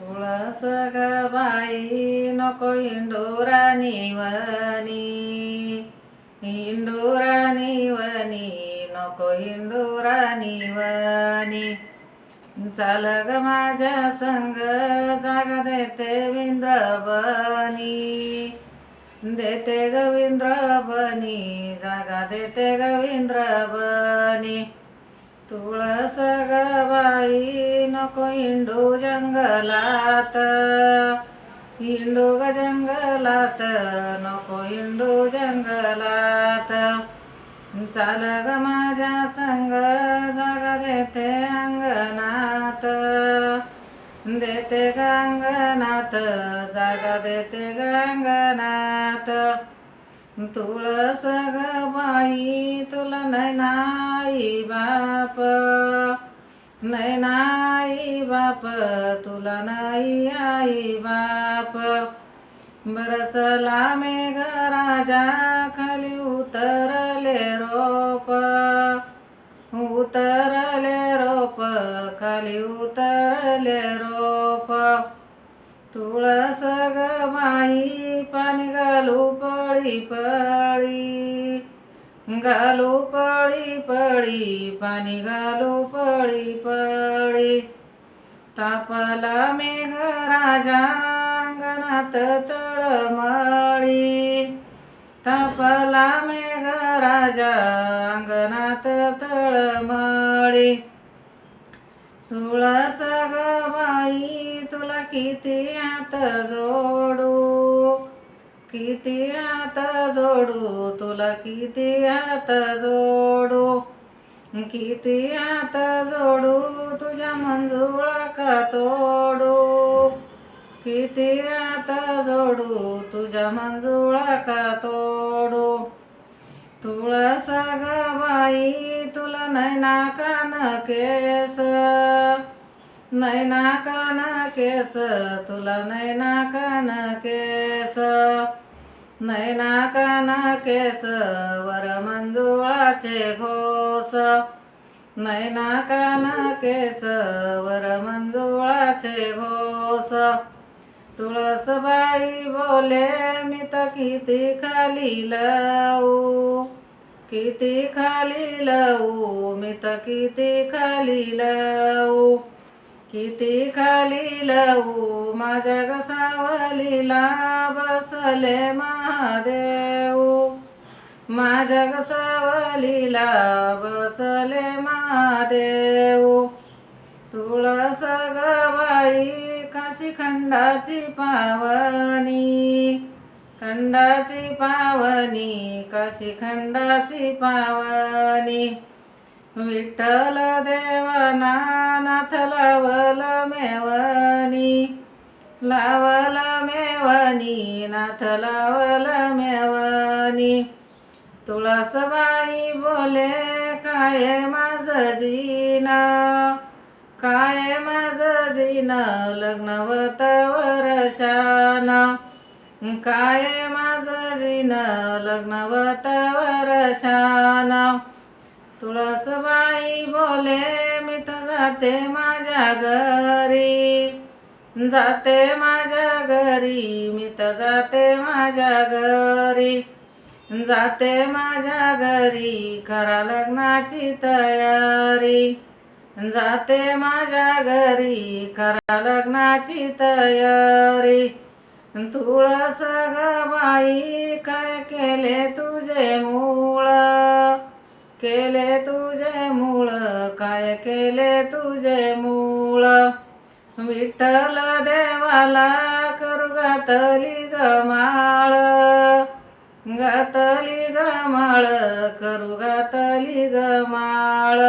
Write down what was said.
तुळस ग बाई नको इंडोरा निवनी इंडोरा निवनी नको इंडोरा निवनी चाल ग माझ्या संग जागा देते विंद्रबनी. देते गविंद्रबनी जागा देते गविंद्रबनी तुळस ग बाई नको इंडू जंगलात. इंडू ग जंगलात नको इंडू जंगलात. चाल ग माझ्या संग जागा देते अंगणात. देते गांगनाथ जागा देते गांगनाथ तुळस ग बाई तुला नाही नाही बाप. नाही नाही बाप तुला नाही आई बाप. बरसला मेघ राजा खाली उतरले रोप. उतरले रोप खाली उतरले रोप. तुळस ग माई पाणी घालू पळी पळी. घालू पळी पळी पाणी घालू पळी पळी. तापला मेघ राजा अंगणात तळमळी. तापला मेघ राजा अंगणात तळमळी. तुळस किती हात जोडू? किती हात जोडू? तुला किती हात जोडू? किती हात जोडू? तुझ्या मंजुळा का तोडू? किती हात जोडू? तुझ्या मंजुळा का तोडू? तुळा ग बाई तुला नैना कान केस. नैना कान केस तुला नैना कान केस. नैना कान केस वर मंजुळाचे घोस. नैना कान केस वर मंजुळाचे घोस. तुळसबाई बोले मी तर किती खाली लऊ किती खाली लऊ मी तर किती खाली लऊ किती खाली लवू? माझ्या गसावलीला बसले महादेव. माझ्या गसावलीला बसले महादेव. तुळा सगवाई बाई काशी खंडाची पावनी. खंडाची पावनी काशी खंडाची पावनी. विठ्ठल देवना नाथ लावल मेवनी लावल मेवनी नाथ लावल मेवनी. तुळसबाई बोले काय माझ जीन? काय माझ जीन? लग्नवत वर्षान काय माझ जीन? लग्नवत वर्षान तुळसबाई बोले मी तर जाते माझ्या घरी. जाते माझ्या घरी मी तर जाते माझ्या घरी. जाते माझ्या घरी करा लग्नाची तयारी. जाते माझ्या घरी करा लग्नाची तयारी. तुळस ग बाई काय केले तुझे मूळ? केले तुझे मूळ काय केले तुझे मूळ? विठ्ठल देवाला करू घातली गमाळ घातली गमाळ करू घातली गमाळ